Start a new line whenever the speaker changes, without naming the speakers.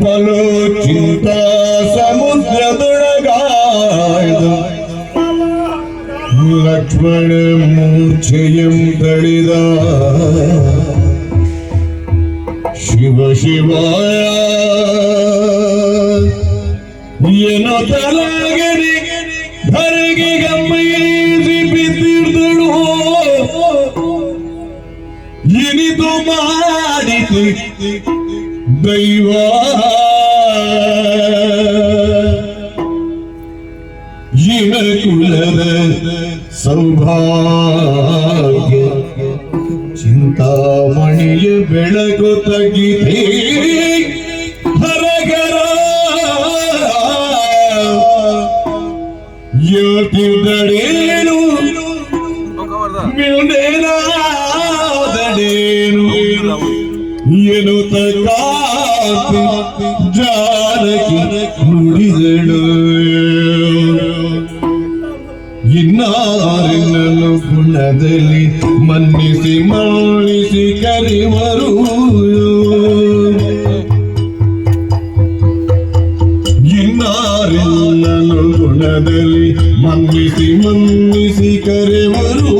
ಬಲು ಚಿಂತಾ ಸಮುದ್ರದೊಳಗಾಯ್ದ ಲಕ್ಷ್ಮಣ ಮೂರ್ಛೆಯಂ ತಳಿದ ಶಿವ ಶಿವಾಯ ಏನೋ ತಲಗರಿ ಧರೆಗೆ ಗಮ್ಮೈಸಿ ಬಿದ್ದಿರ್ದಳು ಇನಿದು ಮಾಡಿತು ದೈವ. ಜೀವ ಕುಲದ ಸೌಭಾಗ್ಯ ಚಿಂತಾಮಣಿಯ ಬೆಳಗು ತಗಿದೆ ಹರಗರ. ಯೋತಿದಡೇನು ಮಿಲ್ನೇನಾದಡೇನು ಎನ್ನುತ್ತ ಕಾಪಿ ಜಾನಕಿ ನುಡಿದಳು. ಇನ್ನಾರಿನನ್ನು ಗುಣದಲ್ಲಿ ಮನ್ನಿಸಿ ಮಾಡಿಸಿ ಕರಿವರು. ಇನ್ನಾರಿನನ್ನು ಗುಣದಲ್ಲಿ ಮನ್ನಿಸಿ ಮನ್ನಿಸಿ ಕರೆವರು.